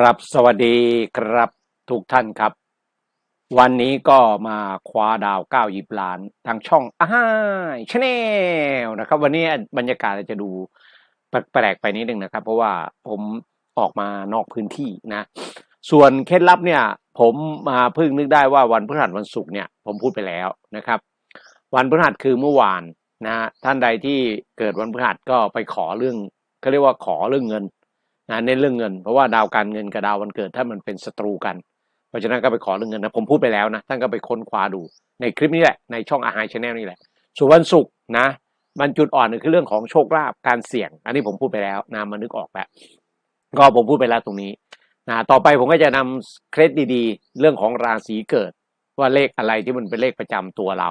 ครับสวัสดีครับทุกท่านครับ วันนี้ก็มาคว้าดาวเก้ายิบล้านทางช่องอ้าชาแนลนะครับ วันนี้บรรยากาศจจะดูแปลกๆไปนิดนึงนะครับ เพราะว่าผมออกมานอกพื้นที่นะ ส่วนเคล็ดลับเนี่ย ผมมาเพิ่งนึกได้ว่าวันพฤหัสวันศุกร์เนี่ยผมพูดไปแล้วนะครับ วันพฤหัสคือเมื่อวานนะท่านใดที่เกิดวันพฤหัสก็ไปขอเรื่องเขาเรียกว่าขอเรื่องเงิน นะเน้นเรื่องเงิน เพราะว่าดาวการเงินกับดาววันเกิดถ้ามันเป็นศัตรูกัน เพราะฉะนั้นก็ไปขอเรื่องเงินนะผมพูดไปแล้วนะท่านก็ไปค้นคว้าดูในคลิปนี้แหละในช่องอาหารชาแนลนี่แหละ ส่วนวันศุกร์นะมันจุดอ่อนคือเรื่องของโชคลาภการเสี่ยง อันนี้ผมพูดไปแล้วนะมันนึกออกแล้วก็ผมพูดไปแล้วตรงนี้นะต่อไปผมก็จะนำเคล็ดดีๆ เรื่องของราศีเกิด ว่าเลขอะไรที่มันเป็นเลขประจำตัวเรา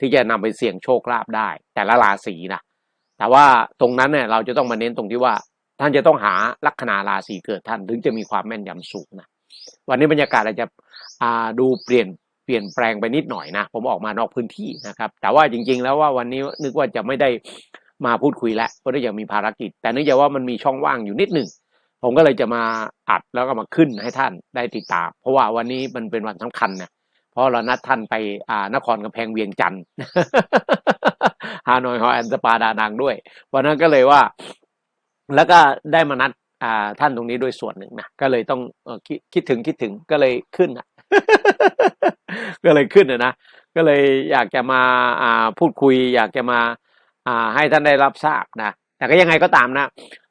ที่จะนำไปเสี่ยงโชคลาภได้ แต่ละราศีนะแต่ว่าตรงนั้นเนี่ยเราจะต้องมาเน้นตรงที่ว่า ท่านจะต้องหาลัคนาราศีเกิดท่านถึงจะมีความแม่นยำสูงนะวันนี้บรรยากาศอาจจะดูเปลี่ยนเปลี่ยนแปลงไปนิดหน่อยนะผมออกมานอกพื้นที่นะครับ แต่ว่าจริง ๆ แล้วว่าวันนี้นึกว่าจะไม่ได้มาพูดคุยแล้วเพราะได้ยังมีภารกิจ แต่เนื่องจากว่ามันมีช่องว่างอยู่นิดหนึ่งผมก็เลยจะมาอัดแล้วก็มาขึ้นให้ท่านได้ติดตาม เพราะว่าวันนี้มันเป็นวันสำคัญนะเพราะเรานัดท่านไปอ่านครกำแพงเวียงจันทร์ฮานอยฮอแอนสปาดานังด้วยวันนั้นก็เลยว่า แล้วก็ได้มานัดอ่าท่านตรงนี้ด้วยส่วนหนึ่งนะก็เลยต้องอคิดคิดถึงคิดถึงก็เลยขึ้นอะก็เลยขึ้นอะนะก็เลยอยากจะมาอ่าพูดคุย อยากจะมาอ่าให้ท่านได้รับทราบนะแต่ก็ยังไงก็ตามนะ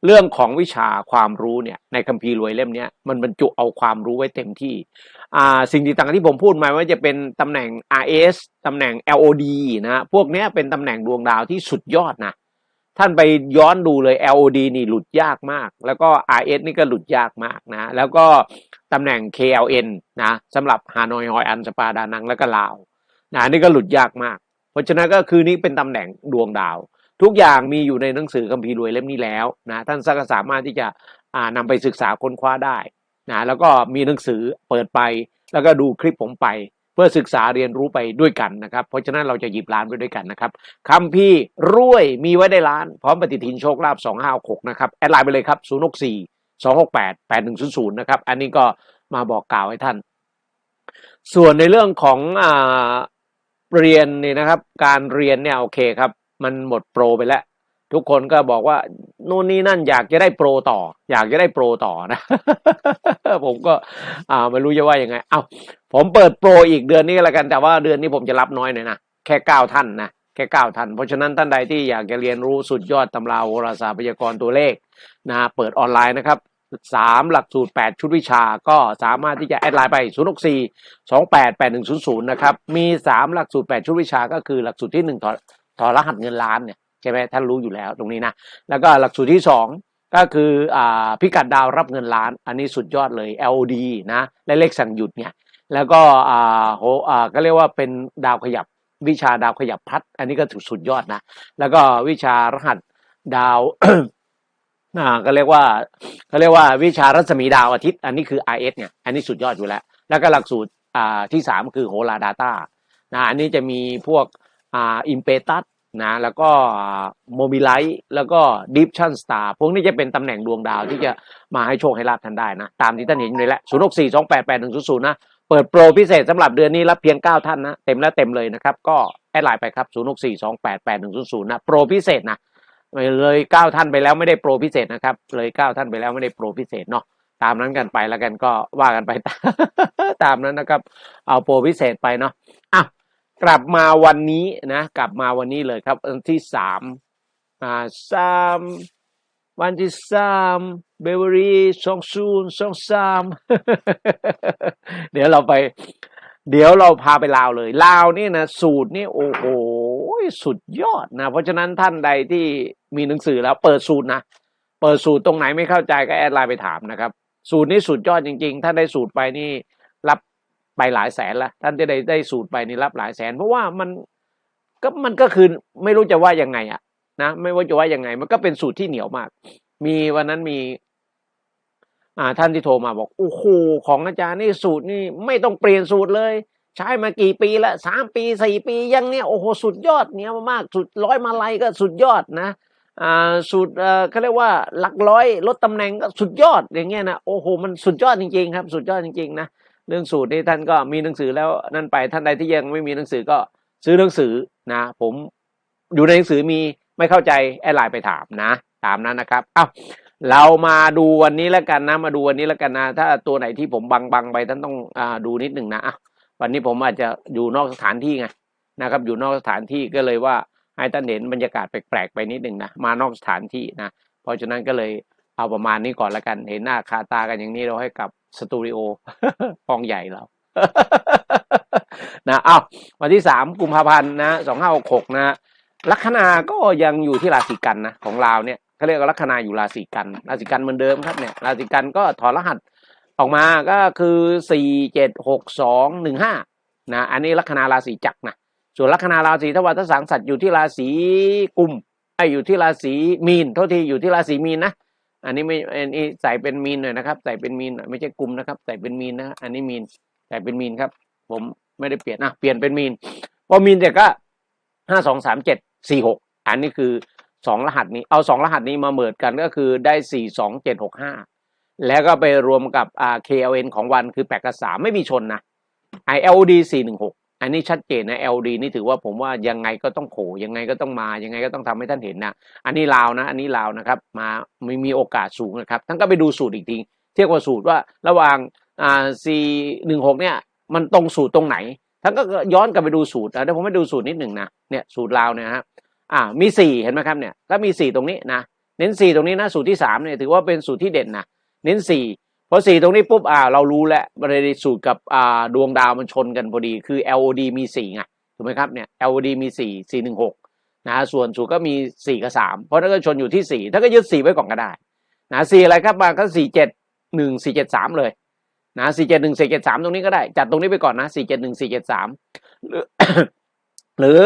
เรื่องของวิชาความรู้เนี่ยในคัมภีร์รวยเล่มนี้มันบรรจุเอาความรู้ไว้เต็มที่อ่าสิ่งต่างๆที่ผมพูดมาว่าจะเป็นตำแหน่ง RS ตำแหน่ง LOD นะพวกนี้เป็นตำแหน่งดวงดาวที่สุดยอดนะ ท่านไปย้อนดูเลย LOD นี่หลุดยากมาก แล้วก็ RS นี่ก็หลุดยากมากนะ แล้วก็ตำแหน่ง KLN นะสำหรับฮานอยฮอยอันสปาดานังแล้วก็ลาวนะนี่ก็หลุดยากมาก เพราะฉะนั้นก็คือนี่เป็นตำแหน่งดวงดาว ทุกอย่างมีอยู่ในหนังสือคัมภีร์รวยเล่มนี้แล้วนะท่านก็สามารถที่จะอ่านำไปศึกษาค้นคว้าได้นะแล้วก็มีหนังสือเปิดไป แล้วก็ดูคลิปผมไป เพื่อศึกษาเรียนรู้ไปด้วยกันนะครับ เพราะฉะนั้นเราจะหยิบล้านไปด้วยกันนะครับคำพี่รวยมีไว้ได้ล้าน พร้อมปฏิทินโชคลาภ2 5 6นะครับแอดไลน์ไปเลยครับ 0 6 4 2 6 8 8 1 0 0นะครับอันนี้ก็มาบอกกล่าวให้ท่าน ส่วนในเรื่องของอ่าเรียนนี่นะครับ การเรียนเนี่ยโอเคครับ มันหมดโปรไปแล้ว ทุกคนก็บอกว่านู่นนี่นั่นอยากจะได้โปรต่อ อยากจะได้โปรต่อนะ ผมก็อ่าไม่รู้จะว่ายังไง เอ้าผมเปิดโปรอีกเดือนนี้แล้วกันแต่ว่าเดือนนี้ผมจะรับน้อยหน่อยนะแค่เก้าท่านนะแค่เก้าท่าน เพราะฉะนั้นท่านใดที่อยากจะเรียนรู้สุดยอดตำราโหราศาสตร์พยากรณ์ตัวเลขนะเปิดออนไลน์นะครับสามหลักสูตรแปดชุดวิชาก็สามารถที่จะแอดไลน์ไป 0 6 4 2 8 8 1 0 0 นะครับ มีสามหลักสูตรแปดชุดวิชาก็คือหลักสูตรที่หนึ่งถอดถอดรหัสเงินล้านเนี่ย ใช่ไหมท่านรู้อยู่แล้วตรงนี้นะแล้วก็หลักสูตรที่สองก็คืออ่าพิกัดดาวรับเงินล้าน อันนี้สุดยอดเลย LD นะและเลขสั่งหยุดเนี่ยแล้วก็อ่าโหอ่าก็เรียกว่าเป็นดาวขยับวิชาดาวขยับพัด อันนี้ก็ถือสุดยอดนะ แล้วก็วิชารหัสดาวอ่าก็เรียกว่าเขาเรียกว่าวิชารัศมีดาวอาทิตย์ อันนี้คือ RS เนี่ยอันนี้สุดยอดอยู่แล้ว แล้วก็หลักสูตรอ่าที่สามคือโหราดาต้านะอันนี้จะมีพวกอ่าอิมเปตัส นะแล้วก็โมบิไลท์แล้วก็ดิฟชันสตาร์พวกนี้จะเป็นตำแหน่งดวงดาวที่จะมาให้โชคให้ลาบท่านได้นะ ตามที่ท่านเห็นอยู่เลยแหละศูนย์หกสี่สองแปดแปดหนึ่งศูนย์ศูนย์นะ เปิดโปรพิเศษสำหรับเดือนนี้รับเพียง 9 ท่านนะ เต็มแล้วเต็มเลยนะครับ ก็แอดไลน์ไปครับ0 6 4 2 8 8 1 0 0นะ โปรพิเศษนะเลย 9 ท่านไปแล้วไม่ได้โปรพิเศษนะครับ เลย 9 ท่านไปแล้วไม่ได้โปรพิเศษเนาะตามนั้นกันไปแล้วกันก็ว่ากันไปตามนั้นนะครับ เอาโปรพิเศษไปเนาะ กลับมาวันนี้นะ กลับมาวันนี้เลยครับ วันที่สามอ่าสามวันที่สามเบเวอรี่สองศูนย์สองสามเดี๋ยวเราไป เดี๋ยวเราพาไปลาวเลย ลาวนี่นะสูตรนี่โอ้โหสุดยอดนะ เพราะฉะนั้นท่านใดที่มีหนังสือแล้วเปิดสูตรนะ เปิดสูตรตรงไหนไม่เข้าใจก็แอดไลน์ไปถามนะครับ สูตรนี้สุดยอดจริง ๆ ถ้าได้สูตรไปนี่ ไปหลายแสนละท่านจะได้ได้สูตรไปนี่รับหลายแสน เพราะว่ามันก็มันก็คือไม่รู้จะว่ายังไงอะนะไม่ว่าจะว่ายังไง มันก็เป็นสูตรที่เหนียวมาก มีวันนั้นมีอ่าท่านที่โทรมาบอกโอ้โหของอาจารย์นี่สูตรนี่ไม่ต้องเปลี่ยนสูตรเลย ใช้มากี่ปีละสามปีสี่ปียังเนี่ยโอ้โหสุดยอดเนี่ยมากสุดร้อยมาลัยก็สุดยอดนะอ่าสูตรเอ่อเขาเรียกว่าหลักร้อยลดตำแหน่งก็สุดยอดอย่างเงี้ยนะโอ้โหมันสุดยอดจริงๆครับ สุดยอดจริงๆนะ เรื่องสูตรนี่ท่านก็มีหนังสือแล้วนั่นไปท่านใดที่ยังไม่มีหนังสือก็ซื้อหนังสือนะ ผมอยู่ในหนังสือมีไม่เข้าใจแอดไลน์ไปถามนะ ตามนั้นนะครับเอ้าเรามาดูวันนี้แล้วกันนะ มาดูวันนี้แล้วกันนะ ถ้าตัวไหนที่ผมบังบังๆไปท่านต้องอดูนิดหนึ่งนะวันนี้ผมอาจจะอยู่นอกสถานที่ไงนะครับ อยู่นอกสถานที่ก็เลยว่าให้ท่านเห็นบรรยากาศแปลกๆไปนิดหนึ่งนะมานอกสถานที่นะ เพราะฉะนั้นก็เลยเอาประมาณนี้ก่อนและกัน เห็นหน้าคาตากันอย่างนี้เราให้กลับ สตูดิโอห้องใหญ่เรานะอ้าววันที่สามกุมภาพันธ์นะสองห้าหกหกนะลัคนาก็ยังอยู่ที่ราศีกันนะของเราวเนี่ยเขาเรียกว่าลัคนาอยู่ราศีกัน ราศีกันเหมือนเดิมครับเนี่ยราศีกันก็ถอดรหัสออกมาก็คือสี่เจ็ดหกสองหนึ่งห้านะอันนี้ลัคนาราศีจักรนะส่วนลัคนาราศีทวารทสังสัตว์อยู่ที่ราศีกุมไออยู่ที่ราศีมีนโทษทีอยู่ที่ราศีมีนนะ อันนี้ไม่อันนี้ใส่เป็นมีนหน่อยนะครับ ใส่เป็นมีนหน่อยไม่ใช่กลุ่มนะครับ ใส่เป็นมีนนะอันนี้มีนใส่เป็นมีนครับ ผมไม่ได้เปลี่ยนนะเปลี่ยนเป็นมีนพอมีนเสร็จก็ห้าสองสามเจ็ดสี่หกอันนี้คือสองรหัสนี้เอาสองรหัสนี้มาเมิดกันก็คือได้สี่สองเจ็ดหกห้าแล้วก็ไปรวมกับอ่า KLN ของวันคือแปดกับสามไม่มีชนนะ ILD สี่หนึ่งหก อันนี้ชัดเจนนะ LD นี่ถือว่าผมว่ายังไงก็ต้องโผล่ยังไงก็ต้องมายังไงก็ต้องทำให้ท่านเห็นนะอันนี้ลาวนะ อันนี้ลาวนะครับ มาไม่มีโอกาสสูงนะครับท่านก็ไปดูสูตรอีกทีเทียบกับสูตรว่าระหว่างอ่า C หนึ่งหกเนี่ยมันตรงสูตรตรงไหนท่านก็ย้อนกลับไปดูสูตรนะเดี๋ยวผมให้ดูสูตรนิดหนึ่งนะเนี่ยสูตรลาวเนี่ยฮะอ่ามีสี่เห็นไหมครับเนี่ยก็มีสี่ตรงนี้นะเน้นสี่ตรงนี้นะสูตรที่สามเนี่ยถือว่าเป็นสูตรที่เด่นนะเน้นสี่ พอสี่ตรงนี้ปุ๊บอ่าเรารู้แล้วบริสูตรกับอ่าดวงดาวมันชนกันพอดี คือ LOD มีสี่ไงถูกไหมครับเนี่ย LOD มีสี่สี่หนึ่งหกนะส่วนสูตรก็มีสี่กับสามเพราะนั่นก็ชนอยู่ที่สี่ถ้าก็ยึดสี่ไว้ก่อนก็ได้นะสี่อะไรครับมาก็สี่เจ็ดหนึ่งสี่เจ็ดสามเลยนะสี่เจ็ดหนึ่งสี่เจ็ดสามตรงนี้ก็ได้ จัดตรงนี้ไปก่อนนะสี่เจ็ดหนึ่งสี่เจ็ดสามหรือ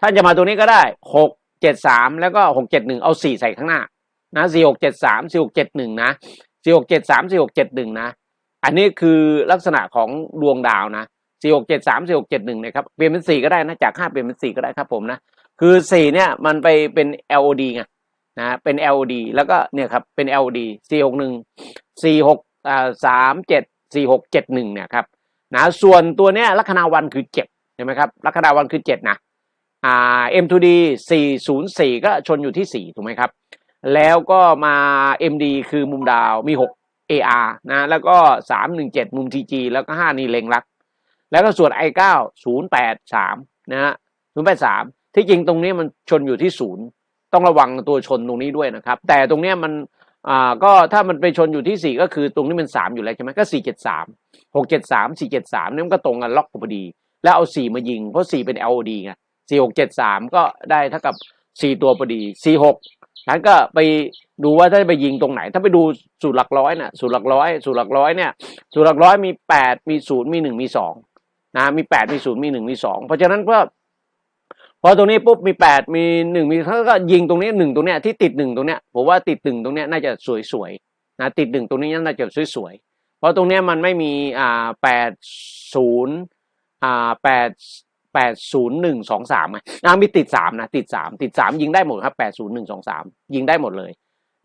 ท่านจะมาตรงนี้ก็ได้หกเจ็ดสามแล้วก็หกเจ็ดหนึ่งเอาสี่ใส่ข้างหน้านะสี่หกเจ็ดสามสี่หกเจ็ดหนึ่งนะ สี่หกเจ็ดสามสี่หกเจ็ดหนึ่งนะ อันนี้คือลักษณะของดวงดาวนะสี่หกเจ็ดสามสี่หกเจ็ดหนึ่งนะครับ เปลี่ยนเป็นสี่ก็ได้นะ จากห้าเปลี่ยนเป็นสี่ก็ได้ครับผมนะ คือสี่เนี่ยมันไปเป็น LOD ไงนะ เป็น LOD แล้วก็เนี่ยครับ เป็น LOD สี่หกหนึ่งสี่หกอ่าสามเจ็ดสี่หกเจ็ดหนึ่งเนี่ยครับ นะ ส่วนตัวเนี้ยลัคนาวันคือเจ็ดเห็นไหมครับ ลัคนาวันคือเจ็ดนะ อ่า M2D 404 ก็ชนอยู่ที่ 4 ถูกไหมครับ แล้วก็มา MD คือมุมดาวมี 6 AR นะ แล้วก็ 317 มุม TG แล้วก็ 5 นี่เล็งรัก แล้วก็ส่วน I9 083 นะฮะ083 ที่จริงตรงนี้มันชนอยู่ที่ 0 ต้องระวังตัวชนตรงนี้ด้วยนะครับ แต่ตรงนี้มันอ่าก็ถ้ามันไปชนอยู่ที่ 4 ก็คือตรงนี้มัน 3 อยู่แล้วใช่ไหมก็ 473 673 473เนี่ยมันก็ตรงกันล็อกพอดี แล้วเอา 4 มายิง เพราะ 4 เป็น LOD ไง4673 ก็ได้เท่ากับ 4 ตัวพอดี 46 นั้นก็ไปดูว่าถ้าไปยิงตรงไหน ถ้าไปดูสูตรหลักร้อยน่ะสูตรหลักร้อยสูตรหลักร้อยเนี่ยสูตรหลักร้อยมี8มี0มี1มี2นะมี8มี0มี1มี2เพราะฉะนั้นก็พอตรงนี้ปุ๊บมี8มี1มีเขาก็ยิงตรงนี้1ตรงเนี้ยที่ติด1ตรงเนี้ยผมว่าติด1ตรงเนี้ยน่าจะสวยๆนะติด1ตรงนี้น่าจะสวยๆเพราะตรงเนี้ยมันไม่มีอ่า8 0อ่า8 แปดศูนย์หนึ่งสองสามไงอ่ามีติดสามนะติดสามติดสามยิงได้หมดครับแปดศูนย์หนึ่งสองสามยิงได้หมดเลย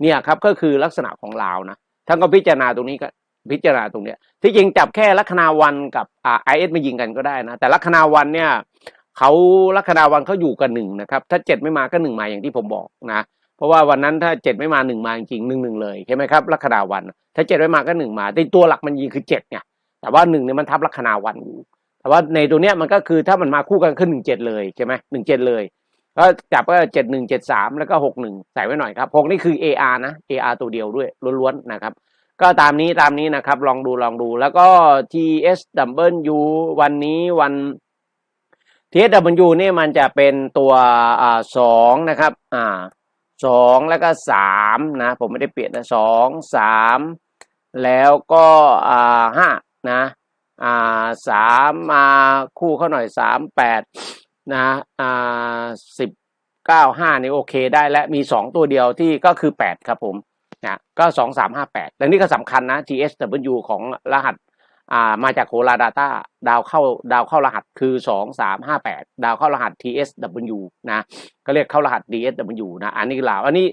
เนี่ยครับก็คือลักษณะของลาวนะท่านก็พิจารณาตรงนี้ก็พิจารณาตรงเนี้ยที่จริงจับแค่ลัคนาวันกับอ่าไอเอสมายิงกันก็ได้นะ แต่ลัคนาวันเนี่ยเขาลัคนาวันเขาอยู่กันหนึ่งนะครับ ถ้าเจ็ดไม่มาก็หนึ่งมาอย่างที่ผมบอกนะเพราะว่าวันนั้นถ้าเจ็ดไม่มาหนึ่งมาจริงหนึ่งหนึ่งเลยใช่ไหมครับลัคนาวัน ถ้าเจ็ดไม่มาก็หนึ่งมาแต่ตัวหลักมันยิงคือเจ็ดไงแต่ว่าหนึ่งเนี่ยมันทับลัคนาวันอยู่ แต่ว่าในตัวเนี้ยมันก็คือถ้ามันมาคู่กันขึ้นหนึ่งเจ็ดเลยใช่ไหมหนึ่งเจ็ดเลยก็จับก็เจ็ดหนึ่งเจ็ดสามแล้วก็หกหนึ่งใส่ไว้หน่อยครับหกนี่คือ AR นะ AR ตัวเดียวด้วยล้วนๆนะครับ ก็ตามนี้ตามนี้นะครับลองดูลองดูแล้วก็ TSW วันนี้วัน TSW นี่มันจะเป็นตัวอ่าสองนะครับอ่าสองแล้วก็สามนะผมไม่ได้เปลี่ยนนะสองสามแล้วก็อ่าห้านะ อ่าสามมาคู่เขาหน่อยสามแปดนะอ่าสิบเก้าห้านี่โอเคได้และมีสองตัวเดียวที่ก็คือแปดครับผมนะก็สองสามห้าแปดและนี่ก็สำคัญนะ TSW ของรหัสอ่ามาจากโหราดาต้าดาวเข้าดาวเข้ารหัสคือสองสามห้าแปดดาวเข้ารหัส TSW นะก็เรียกเข้ารหัส DSW นะอันนี้คือลาวอันนี้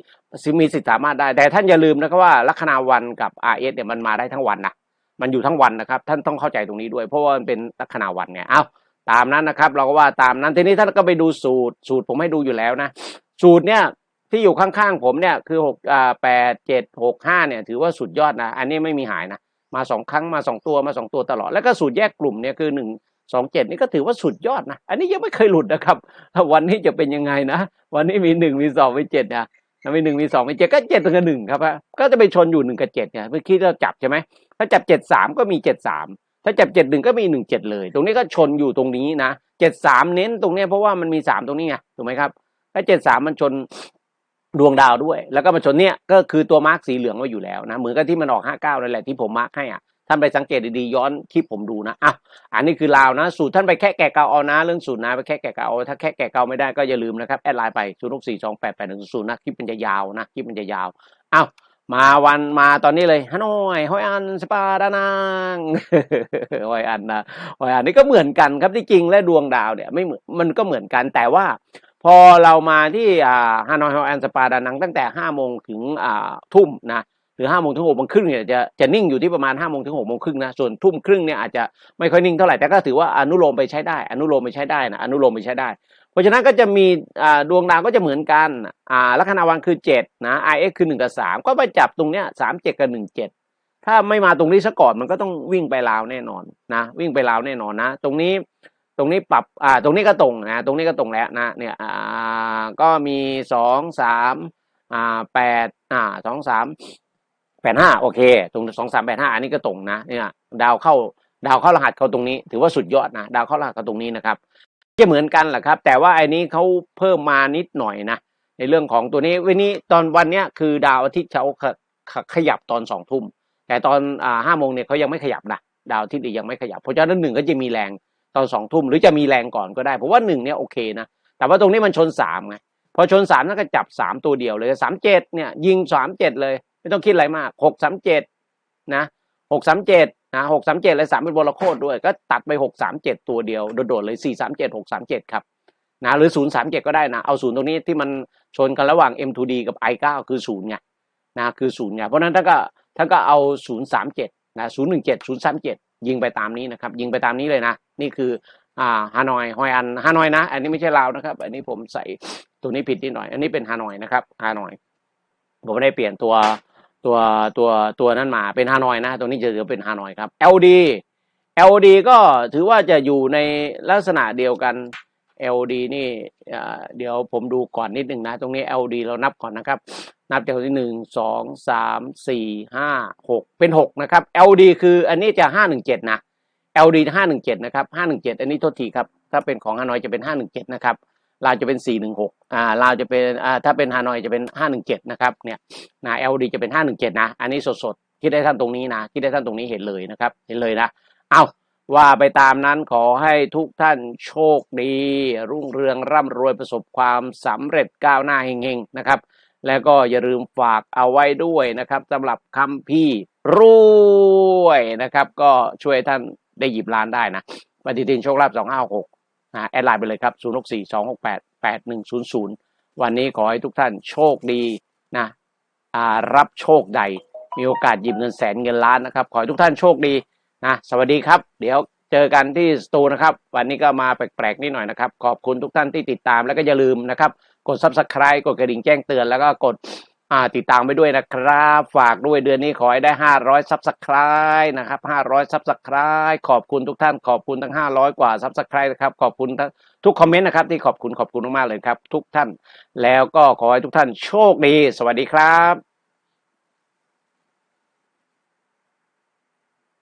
มีสิทธิ์สามารถได้ แต่ท่านอย่าลืมนะครับว่าลัคนาวันกับ RS เนี่ยมันมาได้ทั้งวันนะ มันอยู่ทั้งวันนะครับ ท่านต้องเข้าใจตรงนี้ด้วย เพราะว่ามันเป็นลัคนาวันไงเอาตามนั้นนะครับ เราก็ว่าตามนั้นทีนี้ท่านก็ไปดูสูตร สูตรผมให้ดูอยู่แล้วนะ สูตรเนี่ยที่อยู่ข้างๆผมเนี่ยคือหกอ่าแปดเจ็ดหกห้าเนี่ย ถือว่าสุดยอดนะ อันนี้ไม่มีหายนะ มาสองครั้งมาสองตัวมาสองตัวตลอด แล้วก็สูตรแยกกลุ่มเนี่ยคือหนึ่งสองเจ็ดนี่ก็ถือว่าสุดยอดนะ อันนี้ยังไม่เคยหลุดนะครับวันนี้จะเป็นยังไงนะ วันนี้มีหนึ่งมีสองมีเจ็ดนะ มีหนึ่งมีสองมีเจ็ดก็เจ็ดกับหนึ่งครับก็จะไปชนอยู่หนึ่งกับเจ็ดเนี่ยเมื่อกี้เราจับใช่ไหมถ้าจับเจ็ดสามก็มีเจ็ดสามถ้าจับเจ็ดหนึ่งก็มีหนึ่งเจ็ดเลย ตรงนี้ก็ชนอยู่ตรงนี้นะเจ็ดสามเน้นตรงนี้เพราะว่ามันมีสามตรงนี้ไงถูกไหมครับถ้าเจ็ดสามมันชนดวงดาวด้วย แล้วก็มาชนเนี่ยก็คือตัวมาร์กสีเหลืองไว้อยู่แล้วนะเหมือนกับที่มันออกห้าเก้านั่นแหละที่ผมมาร์กให้อะ ท่านไปสังเกตดีๆย้อนคลิปผมดูนะอะอันนี้คือลาวนะ สูตรท่านไปแค่แกะเกาเอานะ เรื่องสูตรนะไปแค่แกะเกาถ้าแค่แกะเกาไม่ได้ก็อย่าลืมนะครับแอดไลน์ไปศูนย์หกสี่สองแปดแปดหนึ่งศูนย์นะคลิปมันจะยาวนะคลิปมันจะยาวอ้าวมาวันมาตอนนี้เลยฮานอยฮอยอันสปาดานังฮอยอันนะฮอยอันนี่ก็เหมือนกันครับที่จริงและดวงดาวเนี่ยไม่เหมือนมันก็เหมือนกันแต่ว่า พอเรามาที่ฮานอยฮอยอันสปาดานังตั้งแต่ห้าโมงถึงทุ่มนะ หรือห้าโมงถึงหกโมงครึ่งเนี่ยจะจะนิ่งอยู่ที่ประมาณห้าโมงถึงหกโมงครึ่งนะส่วนทุ่มครึ่งเนี่ยอาจจะไม่ค่อยนิ่งเท่าไหร่แต่ก็ถือว่าอนุโลมไปใช้ได้อนุโลมไปใช้ได้นะอนุโลมไปใช้ได้ เพราะฉะนั้นก็จะมีดวงดาวก็จะเหมือนกันอ่าลัคนาวันคือเจ็ดนะ IX คือหนึ่งกับสามก็ไปจับตรงเนี้ยสามเจ็ดกับหนึ่งเจ็ดถ้าไม่มาตรงนี้ซะก่อนมันก็ต้องวิ่งไปลาวแน่นอนนะ วิ่งไปลาวแน่นอนนะ ตรงนี้ตรงนี้ปรับอ่าตรงนี้ก็ตรงนะตรงนี้ก็ตรงแล้วนะเนี่ยอ่าก็มีสองสามอ่าแปดอ่าสองสาม แปดห้าโอเค ตรงสองสามแปดห้าอันนี้ก็ตรงนะเนี่ยดาวเข้าดาวเข้ารหัสเขาตรงนี้ ถือว่าสุดยอดนะดาวเข้ารหัสเขาตรงนี้นะครับจะเหมือนกันแหละครับ แต่ว่าไอ้นี้เขาเพิ่มมานิดหน่อยนะในเรื่องของตัวนี้วันนี้ตอนวันเนี้ยคือดาวอาทิตย์เขาขยับตอนสองทุ่มแต่ตอนห้าโมงเนี่ยเขายังไม่ขยับนะดาวอาทิตย์ยังไม่ขยับเพราะฉะนั้นหนึ่งก็จะมีแรงตอนสองทุ่มหรือจะมีแรงก่อนก็ได้เพราะว่าหนึ่งเนี่ยโอเคนะแต่ว่าตรงนี้มันชนสามไงพอชนสามนั่นก็จับสามตัวเดียวเลยสามเจ็ดเนี่ยยิงสามเจ็ดเลย ไม่ต้องคิดอะไรมากหกสามเจ็ดนะหกสามเจ็ดนะหกสามเจ็ดเลยสามเป็นบอลโคตรด้วย ก็ตัดไปหกสามเจ็ดตัวเดียวโดดๆเลยสี่สามเจ็ดหกสามเจ็ดครับนะหรือศูนย์สามเจ็ดก็ได้นะ เอาศูนย์ตรงนี้ที่มันชนกันระหว่าง M2D กับ I9 คือศูนย์ไงนะคือศูนย์ไงเพราะฉะนั้นถ้านก็ถ้านก็เอาศูนย์สามเจ็ดนะศูนย์หนึ่งเจ็ดศูนย์สามเจ็ดยิงไปตามนี้นะครับ ยิงไปตามนี้เลยนะ นี่คืออ่าฮานอยฮอยอันฮานอยนะ อันนี้ไม่ใช่ลาวนะครับ อันนี้ผมใส่ตัวนี้ผิดนิดหน่อย อันนี้เป็นฮานอยนะครับฮานอยผมไม่ได้เปลี่ยนตัว ตัวตัวตัวนั้นมาเป็นฮานอยนะ ตัวนี้จะถือเป็นฮานอยครับ LD LD ก็ถือว่าจะอยู่ในลักษณะเดียวกัน LD นี่เดี๋ยวผมดูก่อนนิดหนึ่งนะ ตรงนี้ LD เรานับก่อนนะครับ นับจากที่หนึ่งสองสามสี่ห้าหกเป็นหกนะครับ LD คืออันนี้จะห้าหนึ่งเจ็ดนะ LD ห้าหนึ่งเจ็ดนะครับห้าหนึ่งเจ็ดอันนี้โทษทีครับ ถ้าเป็นของฮานอยจะเป็นห้าหนึ่งเจ็ดนะครับ ลาวจะเป็นสี่หนึ่งหกอ่าลาวจะเป็นอ่าถ้าเป็นฮานอยจะเป็นห้าหนึ่งเจ็ดนะครับเนี่ยนะ LD จะเป็นห้าหนึ่งเจ็ดนะ อันนี้สดๆคิดได้ท่านตรงนี้นะคิดได้ท่านตรงนี้เห็นเลยนะครับ เห็นเลยนะ เอาว่าไปตามนั้นขอให้ทุกท่านโชคดี รุ่งเรืองร่ำรวยประสบความสำเร็จก้าวหน้าเฮงๆนะครับ แล้วก็อย่าลืมฝากเอาไว้ด้วยนะครับสำหรับคำพี่รวยนะครับ ก็ช่วยท่านได้หยิบล้านได้นะปฏิทินโชคลาภสองห้าหก นะแอดไลน์ไปเลยครับศูนย์หกสี่สองหกแปดแปดหนึ่งศูนย์ศูนย์วันนี้ขอให้ทุกท่านโชคดีนะรับโชคใด มีโอกาสหยิบเงินแสนเงินล้านนะครับ ขอให้ทุกท่านโชคดีนะสวัสดีครับ เดี๋ยวเจอกันที่สตูนะครับ วันนี้ก็มาแปลกๆนิดหน่อยนะครับ ขอบคุณทุกท่านที่ติดตามแล้วก็อย่าลืมนะครับ กด subscribe กดกระดิ่งแจ้งเตือนแล้วก็กด อ่าติดตามไปด้วยนะครับ ฝากด้วยเดือนนี้ขอให้ได้ 500ซับสไคร b e นะครับ 500ซับสไคร b e ขอบคุณทุกท่านขอบคุณทั้ง 500 กว่าซับสไคร b e นะครับขอบคุณทั้งทุกคอมเมนต์นะครับที่ขอบคุณขอบคุณมากๆเลยครับ ทุกท่านแล้วก็ขอให้ทุกท่านโชคดี สวัสดีครับ